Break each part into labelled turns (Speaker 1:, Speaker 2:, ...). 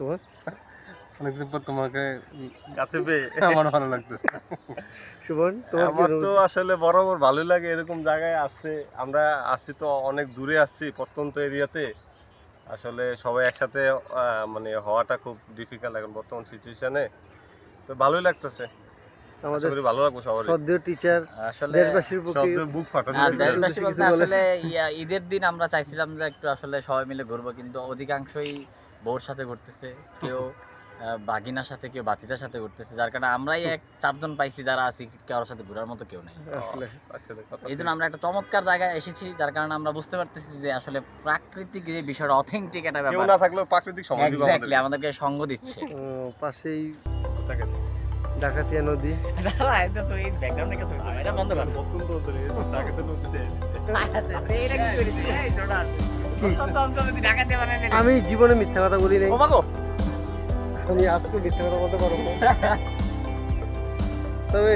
Speaker 1: তোমার?
Speaker 2: অনেকদিন পর তোমাকে
Speaker 3: কাছে পেয়ে।
Speaker 2: আমার ভালো লাগতেছে।
Speaker 3: আমার তো আসলে বরাবর ভালোই লাগে এরকম জায়গায় আসতে। আমরা আসছি তো অনেক দূরে আসছি প্রত্যন্ত এরিয়াতে। আসলে সবাই একসাথে মানে হওয়াটা খুব ডিফিকাল্ট এখন বর্তমান সিচুয়েশনে তো ভালোই লাগতেছে।
Speaker 1: আমাদের
Speaker 3: ভালো লাগবে সবারই।
Speaker 1: শ্রদ্ধেয় টিচার
Speaker 4: আসলে
Speaker 1: দেশবাসীর পক্ষে
Speaker 3: বুক ফাটানো হয়ে যায়।
Speaker 4: দেশবাসী বলতে আসলে ঈদের দিন আমরা চাইছিলাম যে একটু আসলে সবাই মিলে ঘুরবো কিন্তু অধিকাংশই বউর সাথে ঘুরতেছে কেউ বাগিনার সাথে কেউ বাতিজার সাথে ঘুরতেছে যার কারণে আমরাই এক চারজন পাইছি যারা আছি কারোর সাথে ঘুরার মতো কেউ নেই
Speaker 1: আসলে
Speaker 3: আসলে কথা
Speaker 4: এই জন্য আমরা একটা চমৎকার জায়গায় এসেছি যার কারণে আমরা বুঝতে পারতেছি যে আসলে প্রাকৃতিক যে বিষয়টা অথেন্টিক একটা ব্যাপার
Speaker 3: না থাকলেও প্রাকৃতিক সময়
Speaker 4: এক্স্যাক্টলি আমাদেরকে সঙ্গ দিচ্ছে
Speaker 1: পাশেই ডাকাতিয়া নদী
Speaker 4: এটা বন্ধ কর
Speaker 1: আমি জীবনে মিথ্যা কথা বলি নাই আমি আজকে মিথ্যা কথা বলতে পারব তবে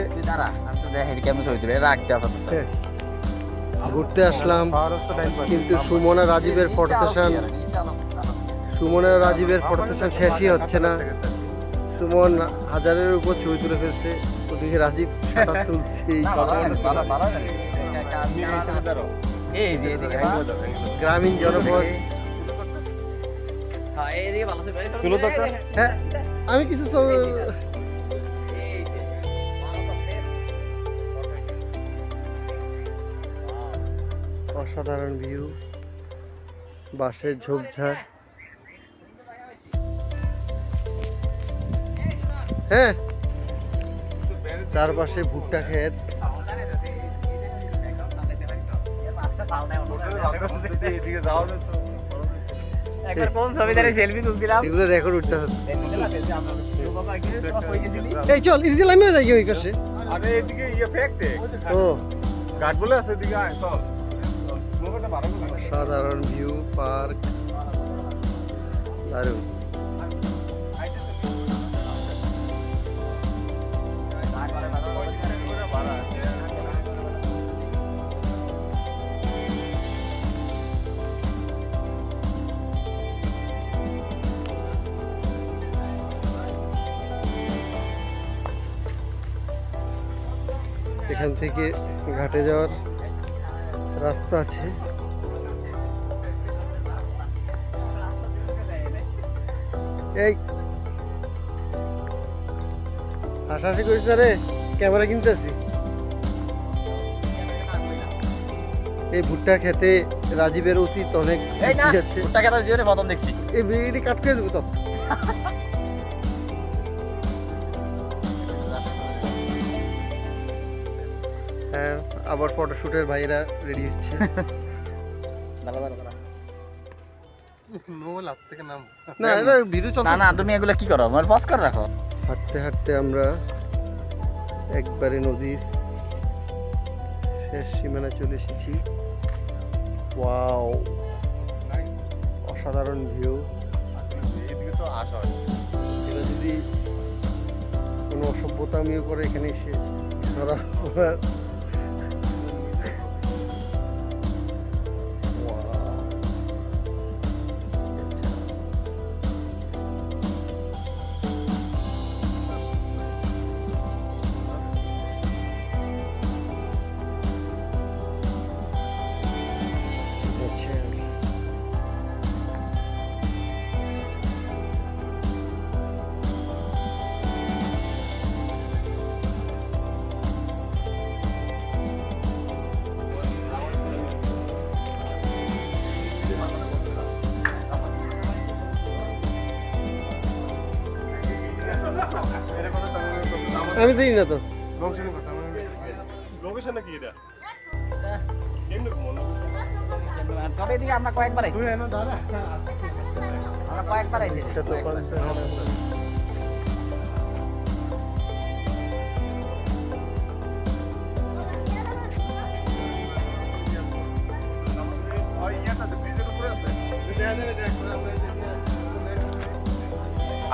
Speaker 1: হ্যাঁ, ঘুরতে আসলাম কিন্তু সুমন আর রাজীবের ফটো সেশন সুমন আর রাজীবের ফটো সেশন শেষই হচ্ছে না সুমন হাজারের উপর ছবি তুলে ফেলছে ওদিকে রাজীব তুলছে এই
Speaker 4: এই যে
Speaker 1: গ্রামীণ জনপদ
Speaker 4: হ্যাঁ।
Speaker 1: হ্যাঁ আমি কিছু ছবি
Speaker 4: এই যে। ভালো তো বেশ।
Speaker 1: অসাধারণ ভিউ বাঁশের ঝোপঝাড় হ্যাঁ চারপাশে ভুট্টা ক্ষেত
Speaker 4: একবার কোন ছবি সেলফি তুলছিলাম?
Speaker 1: এগুলো রেকর্ড উঠতে হবে এই চল এদিকে আমিও যাই ওই পাশে।
Speaker 3: আরে এদিকে ইয়ে ফ্যাক্টে
Speaker 1: ও।
Speaker 3: কাঠ বলে আছে এদিকে আয় চল।
Speaker 1: সাধারণ ভিউ পার্ক দারুণ। এখান থেকে ঘাটে যাওয়ার রাস্তা আছে। এই। হাসাহাসি করিস রে ক্যামেরা কিনতেছি। এই ভুট্টা খেতে রাজীবের অতীত অনেক
Speaker 4: এই না
Speaker 1: আছে।
Speaker 4: ভুট্টা খেতার জীবনে প্রথম দেখছি।
Speaker 1: এই বিড়িটি কাট করে দেবো তো। আবার ফটোশুটের ভাইরা রেডি হচ্ছে।
Speaker 4: দাঁড়া দাঁড়া দাঁড়া।
Speaker 2: নো
Speaker 1: না
Speaker 4: তুমি এগুলো কি করো? আমার পজ করে রাখো।
Speaker 1: হাঁটতে হাঁটতে আমরা একবারে নদীর শেষ সীমানা চলে এসেছি। ওয়াও অসাধারণ ভিউ যদি কোনো অসভ্যতামিও করে এখানে এসে ধরা আমি জানি না তো।
Speaker 3: লোকেশন এটা?
Speaker 4: তবে এদিকে আমরা কয়েকবার আইছি। আমরা কয়েকবার আইছি।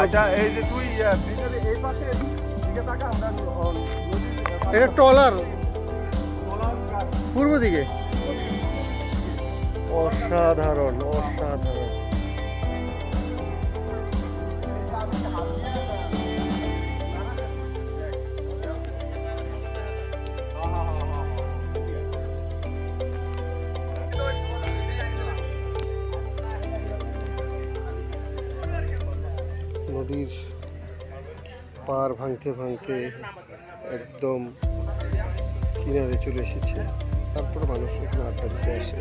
Speaker 3: আচ্ছা এই যে তুই এই পাশে
Speaker 1: এটা ট্রলার? পূর্ব দিকে? অসাধারণ অসাধারণ। নদীর পার ভাঙতে ভাঙতে একদম কিনারে চলে এসেছে। তারপর মানুষ এখানে আড্ডা দিতে আসে।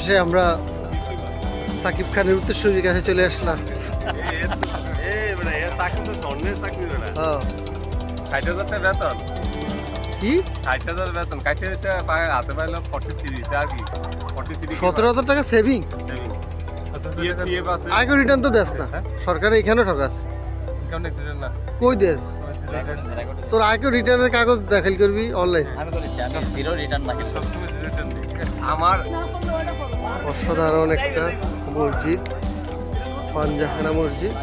Speaker 1: অবশেষে আমরা সাকিব খানের উত্তরসূরির কাছে চলে আসলাম। সতেরো হাজার টাকা সেভিং আগে রিটার্ন তো দেস না। সরকার এখানে ঠকাস। কই দেস? তোর আগে রিটার্নের কাগজ দাখিল করবি অনলাইন
Speaker 3: আমার
Speaker 1: অসাধারণ একটা মসজিদ পাঞ্জাখানা মসজিদ।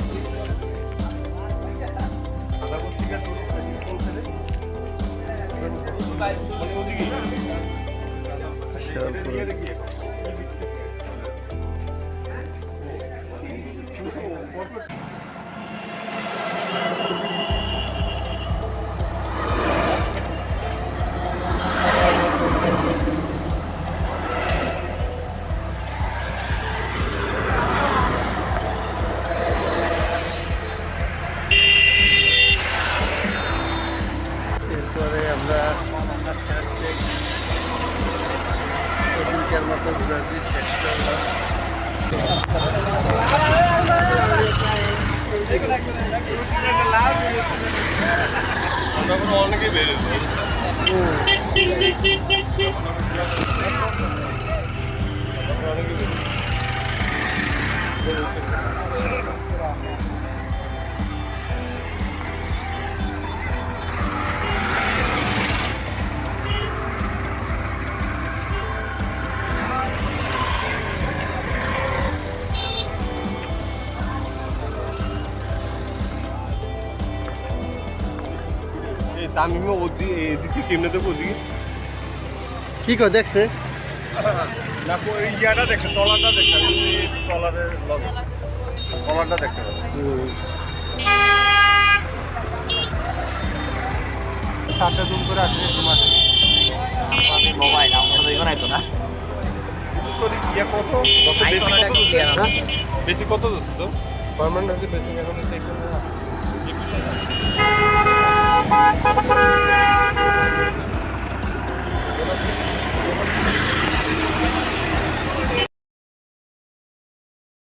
Speaker 1: ওদিনকার মতো ঘোরাঘুরি শেষ করলাম
Speaker 3: অনেকে বেরোবে এই তামিমে ওদিকে এদিকে কেমনে দেবো ওদিকে
Speaker 1: কি কয় দেখছে?
Speaker 3: না ওই ইয়াটা দেখে তলাটা দেখে আমি তলারের লগে তলাটা দেখতে পাবো
Speaker 2: সাথে জুম করে আসলে তোমার
Speaker 4: মোবাইল আমরা তো এগোনাই তো না
Speaker 3: কত কত বেশি কত দোস্ত তো
Speaker 2: পার্মানেন্ট হচ্ছে বেশি এখন চেক করে